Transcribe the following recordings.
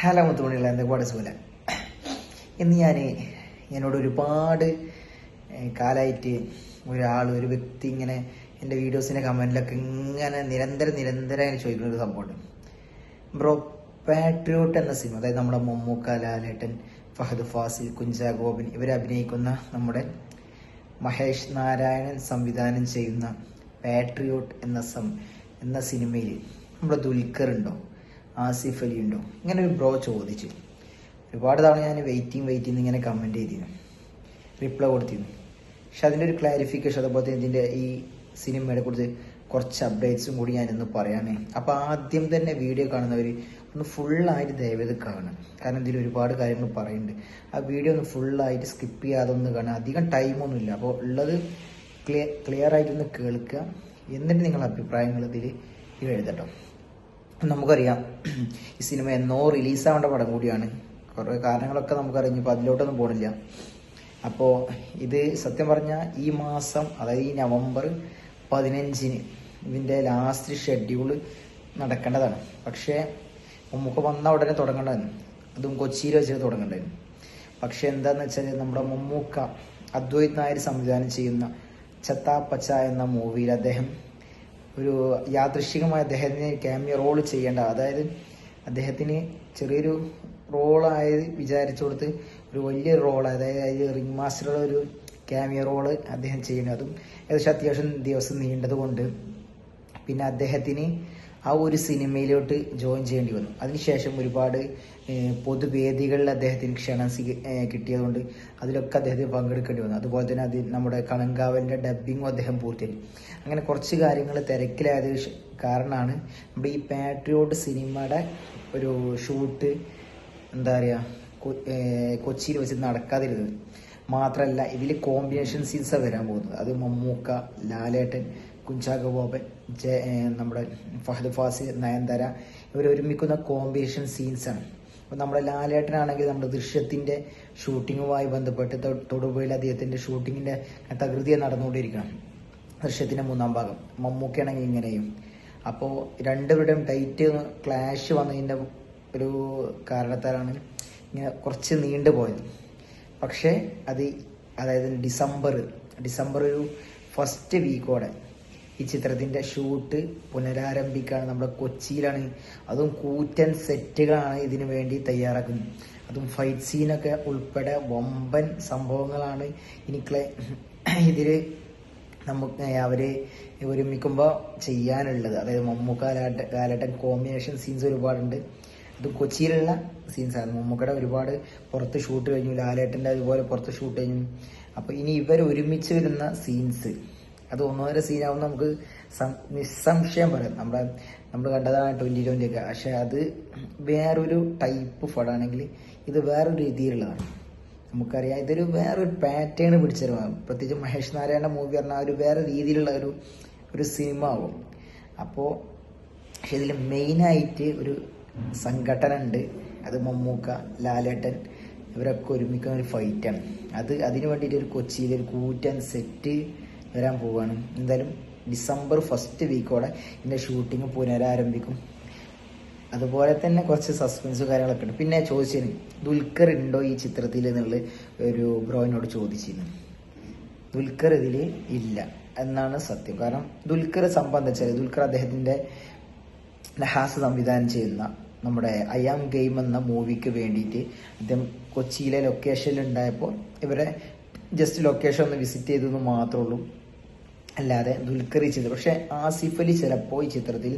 Hello മുത്തുമണികളെ എന്തൊക്കെ സുഖല ഇന്ന് ഞാൻ എന്നോട് ഒരുപാട് കാലമായിട്ട് ഒരാൾ ഒരു വ്യക്തി ഇങ്ങനെ എന്റെ വീഡിയോസിന്റെ കമന്റിലൊക്കെ ഇങ്ങനെ നിരന്തരം നിരന്തരം ഇങ്ങനെ ചോദിക്കുന്ന ഒരു സംഭവമുണ്ട്. ബ്രോ പാട്രിയോട്ട് എന്ന സിനിമ അതായത് നമ്മുടെ മമ്മൂക്ക ലാലേട്ടൻ ഫഹദ് ഫാസിൽ കുഞ്ചാ ഗോപൻ ഇവരെ അഭിനയിക്കുന്ന നമ്മുടെ മഹേഷ് നാരായണൻ സംവിധാനം ചെയ്യുന്ന പാട്രിയോട്ട് എന്ന സം എന്ന സിനിമയിൽ നമ്മുടെ ദുൽഖർ ഉണ്ടോ? ആസിഫ് അലി ഉണ്ടോ? ഇങ്ങനെ ഒരു ബ്രോ ചോദിച്ചു. ഒരുപാട് തവണ ഞാൻ വെയിറ്റിംഗ് വെയിറ്റിംഗ് ഇങ്ങനെ കമന്റ് ചെയ്തിരുന്നു. റിപ്ലൈ കൊടുത്തിരുന്നു. പക്ഷെ അതിന്റെ ഒരു ക്ലാരിഫിക്കേഷൻ അതുപോലെ തന്നെ ഇതിന്റെ ഈ സിനിമയെ കുറിച്ച് കുറച്ച് അപ്ഡേറ്റ്സും കൂടി ഞാൻ ഇന്ന് പറയാമേ അപ്പോൾ ആദ്യം തന്നെ വീഡിയോ കാണുന്നവർ ഒന്ന് ഫുള്ളായിട്ട് ദയവേത് കാണും കാരണം ഇതിൽ ഒരുപാട് കാര്യങ്ങൾ പറയുന്നുണ്ട്. ആ വീഡിയോ ഒന്ന് ഫുള്ളായിട്ട് സ്കിപ്പ് ചെയ്യാതെ ഒന്ന് കാണുക. അധികം ടൈമൊന്നുമില്ല അപ്പോൾ ഉള്ളത് ക്ലിയർ ക്ലിയർ ആയിട്ടൊന്ന് കേൾക്കുക. എന്നിട്ട് നിങ്ങളുടെ അഭിപ്രായങ്ങൾ ഇതിൽ ഇത് എഴുതട്ടോ. നമുക്കറിയാം. ഈ സിനിമ എന്നോ റിലീസാവേണ്ട പടം കൂടിയാണ്. കുറേ കാരണങ്ങളൊക്കെ നമുക്കറിഞ്ഞു ഇപ്പോൾ അതിലോട്ടൊന്നും പോണില്ല. അപ്പോൾ ഇത് സത്യം പറഞ്ഞാൽ ഈ മാസം അതായത് ഈ നവംബർ പതിനഞ്ചിന് ഇതിന്റെ ലാസ്റ്റ് ഷെഡ്യൂൾ നടക്കേണ്ടതാണ്. പക്ഷേ നമുക്ക് വന്ന ഉടനെ തുടങ്ങേണ്ടതായിരുന്നു. അതും കൊച്ചിയിൽ വെച്ചിട്ട് തുടങ്ങേണ്ടതായിരുന്നു. പക്ഷേ എന്താന്ന് വെച്ചാൽ നമ്മുടെ മമ്മൂക്ക അദ്വൈത് നായർ സംവിധാനം ചെയ്യുന്ന ചത്താപ്പച്ച എന്ന മൂവിയിൽ അദ്ദേഹം ഒരു യാദൃശികമായ അദ്ദേഹത്തിന് ക്യാമിയ റോൾ ചെയ്യേണ്ട. അതായത് അദ്ദേഹത്തിന് ചെറിയൊരു റോളായത് വിചാരിച്ചു കൊടുത്ത് ഒരു വലിയ റോൾ അതായത് അതിൽ റിംഗ് മാസ്റ്ററുടെ ഒരു ക്യാമിയ റോൾ അദ്ദേഹം ചെയ്യുന്നു. അതും ഏകദേശം അത്യാവശ്യം ദിവസം നീണ്ടതുകൊണ്ട്. പിന്നെ അദ്ദേഹത്തിന് ആ ഒരു സിനിമയിലോട്ട് ജോയിൻ ചെയ്യേണ്ടി വന്നു. അതിനുശേഷം ഒരുപാട് പൊതുവേദികളിൽ അദ്ദേഹത്തിന് ക്ഷണം കിട്ടിയതുകൊണ്ട് അതിലൊക്കെ അദ്ദേഹത്തിന് പങ്കെടുക്കേണ്ടി വന്നു. അതുപോലെ തന്നെ അത് നമ്മുടെ കണങ്കാവലിന്റെ ഡബ്ബിങ്ങും അദ്ദേഹം പൂർത്തിയായി അങ്ങനെ കുറച്ച് കാര്യങ്ങൾ തിരക്കിലായത് കാരണമാണ് നമ്മുടെ ഈ പാട്രിയോട്ട് സിനിമയുടെ ഒരു ഷൂട്ട് എന്താ പറയുക കൊച്ചിയിൽ വെച്ച് നടക്കാതിരുന്നത്. മാത്രമല്ല ഇതിൽ കോമ്പിനേഷൻ സീൻസാണ് വരാൻ പോകുന്നത്. അത് മമ്മൂക്ക ലാലേട്ടൻ കുഞ്ചാക്ക ബോബൻ നമ്മുടെ ഫഹദ് ഫാസിൽ നയൻതര ഇവർ ഒരുമിക്കുന്ന കോമ്പിനേഷൻ സീൻസാണ് അപ്പോൾ നമ്മുടെ ലാലേട്ടനാണെങ്കിൽ നമ്മുടെ ദൃശ്യത്തിന്റെ ഷൂട്ടിങ്ങുമായി ബന്ധപ്പെട്ട് തൊടുപുഴയിൽ അദ്ദേഹത്തിന്റെ ഷൂട്ടിങ്ങിന്റെ തകൃതിയെ നടന്നുകൊണ്ടിരിക്കണം ദൃശ്യത്തിന്റെ മൂന്നാം ഭാഗം. മമ്മൂക്കയാണെങ്കിൽ ഇങ്ങനെയും. അപ്പോൾ രണ്ടുപേരുടെയും ഡൈറ്റ് ക്ലാഷ് വന്നതിന്റെ ഒരു കാരണത്താലാണ് ഇങ്ങനെ കുറച്ച് നീണ്ടു പോയത്. പക്ഷേ അത് അതായത് ഡിസംബർ ഡിസംബർ ഒരു ഫസ്റ്റ് വീക്കോടെ ഈ ചിത്രത്തിന്റെ ഷൂട്ട് പുനരാരംഭിക്കുകയാണ് നമ്മുടെ കൊച്ചിയിലാണ്. അതും കൂറ്റൻ സെറ്റുകളാണ് ഇതിനു വേണ്ടി തയ്യാറാക്കുന്നത്. അതും ഫൈറ്റ് സീനൊക്കെ ഉൾപ്പെടെ വമ്പൻ സംഭവങ്ങളാണ് എനിക്ക് ഇതിൽ നമുക്ക് അവർ ഒരുമിക്കുമ്പോൾ ചെയ്യാനുള്ളത്. അതായത് മമ്മൂക്ക ലാലേട്ടൻ കോമ്പിനേഷൻ സീൻസ് ഒരുപാടുണ്ട്. അത് കൊച്ചിയിലുള്ള സീൻസാണ് മമ്മൂക്കയുടെ ഒരുപാട് പുറത്ത് ഷൂട്ട് കഴിഞ്ഞു. ലാലേട്ടന്റെ അതുപോലെ പുറത്ത് ഷൂട്ട് കഴിഞ്ഞു. അപ്പോൾ ഇനി ഇവർ ഒരുമിച്ച് വരുന്ന സീൻസ് അത് ഒന്നോര സീനാവും നമുക്ക് നിസ്സംശയം പറയാം. നമ്മുടെ നമ്മൾ കണ്ടതാണ് ട്വന്റി ട്വന്റി ഒക്കെ. പക്ഷേ അത് വേറൊരു ടൈപ്പ് ഫടാണെങ്കിൽ ഇത് വേറൊരു രീതിയിലുള്ളതാണ്. നമുക്കറിയാം ഇതൊരു വേറൊരു പാറ്റേൺ പിടിച്ചതാണ് പ്രത്യേകിച്ച് മഹേഷ് നാരായണ മൂവി പറഞ്ഞാൽ ഒരു വേറെ രീതിയിലുള്ള ഒരു ഒരു സിനിമ ആവും. അപ്പോൾ പക്ഷെ ഇതിൽ മെയിനായിട്ട് ഒരു സംഘടന ഉണ്ട്. അത് മമ്മൂക്ക ലാലേട്ടൻ ഇവരൊക്കെ ഒരുമിക്കുന്ന ഒരു ഫൈറ്റാണ് അത് അതിന് വേണ്ടിയിട്ട് ഒരു കൊച്ചിയിൽ ഒരു കൂറ്റൻ സെറ്റ് വരാൻ പോവുകയാണ് എന്തായാലും ഡിസംബർ ഫസ്റ്റ് വീക്കോടെ ഇതിന്റെ ഷൂട്ടിങ് പുനരാരംഭിക്കും. അതുപോലെ തന്നെ കുറച്ച് സസ്പെൻസും കാര്യങ്ങളൊക്കെ ഉണ്ട്. പിന്നെ ചോദിച്ചതിന് ദുൽഖർ ഉണ്ടോ ഈ ചിത്രത്തിൽ എന്നുള്ള ഒരു ബ്രോയിനോട് ചോദിച്ചിരുന്നു ദുൽഖർ ഇതിൽ ഇല്ല എന്നാണ് സത്യം. കാരണം ദുൽഖർ വെച്ചാൽ ദുൽഖർ അദ്ദേഹത്തിന്റെ നഹാസ് സംവിധാനം ചെയ്യുന്ന നമ്മുടെ ഐ ആം ഗെയിം എന്ന മൂവിക്ക് വേണ്ടിയിട്ട് അദ്ദേഹം കൊച്ചിയിലെ ലൊക്കേഷനിൽ ഉണ്ടായപ്പോൾ ഇവരെ ജസ്റ്റ് ലൊക്കേഷൻ ഒന്ന് വിസിറ്റ് ചെയ്തെന്ന് മാത്രമേ ഉള്ളൂ. അല്ലാതെ ദുൽഖർ ഈ ചിത്രം. പക്ഷെ ആസിഫ് അലി ചിലപ്പോൾ ഈ ചിത്രത്തിൽ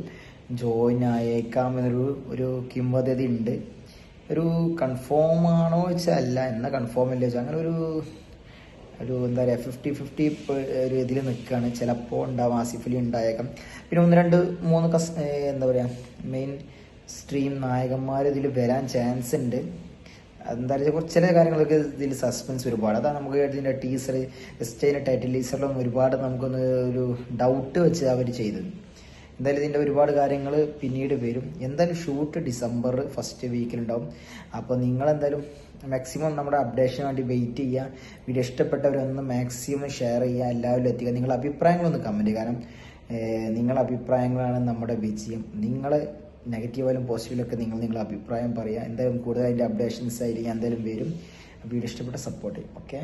ജോയിൻ ആയേക്കാം എന്നൊരു ഒരു കിംവദതി ഉണ്ട്. ഒരു കൺഫേം ആണോ വെച്ചാൽ അല്ല. എന്നാൽ കൺഫേം അല്ലേ വെച്ചാൽ അങ്ങനെ ഒരു ഒരു എന്താ പറയുക ഫിഫ്റ്റി ഫിഫ്റ്റി ഒരു ഇതിൽ നിൽക്കുകയാണ് ചിലപ്പോൾ ഉണ്ടാവും ആസിഫ് അലി ഉണ്ടായേക്കാം. പിന്നെ ഒന്ന് രണ്ട് മൂന്ന് കസ് എന്താ പറയുക മെയിൻ സ്ട്രീം നായകന്മാർ ഇതിൽ വരാൻ ചാൻസ് ഉണ്ട്. എന്താ പറയുക കുറച്ച് ചില കാര്യങ്ങളൊക്കെ ഇതിൽ സസ്പെൻസ് ഒരുപാട്. അതാണ് നമുക്ക് ഇതിന്റെ ടീസർ ജസ്റ്റ് അതിന്റെ ടൈറ്റിൽ ടീസറിലൊന്നും ഒരുപാട് നമുക്കൊന്ന് ഒരു ഡൗട്ട് വെച്ച് അവർ ചെയ്തത്. എന്തായാലും ഇതിന്റെ ഒരുപാട് കാര്യങ്ങൾ പിന്നീട് വരും. എന്തായാലും ഷൂട്ട് ഡിസംബർ ഫസ്റ്റ് വീക്കിലുണ്ടാവും അപ്പോൾ നിങ്ങളെന്തായാലും മാക്സിമം നമ്മുടെ അപ്ഡേഷന് വേണ്ടി വെയിറ്റ് ചെയ്യുക. വീഡിയോ ഇഷ്ടപ്പെട്ടവരൊന്ന് മാക്സിമം ഷെയർ ചെയ്യുക. എല്ലാവരും എത്തിക്കുക. നിങ്ങളുടെ അഭിപ്രായങ്ങളൊന്ന് കമന്റ് കാരണം നിങ്ങളുടെ അഭിപ്രായങ്ങളാണ് നമ്മുടെ വിജയം. നിങ്ങൾ നെഗറ്റീവായാലും പോസിറ്റീവിലൊക്കെ നിങ്ങൾ നിങ്ങളുടെ അഭിപ്രായം പറയുക എന്തായാലും കൂടുതൽ അതിന്റെ അപ്ഡേഷൻസ് ആയിരിക്കും എന്തായാലും വരും. വീഡിയോ ഇഷ്ടപ്പെട്ട സപ്പോർട്ട് ചെയ്യും. ഓക്കെ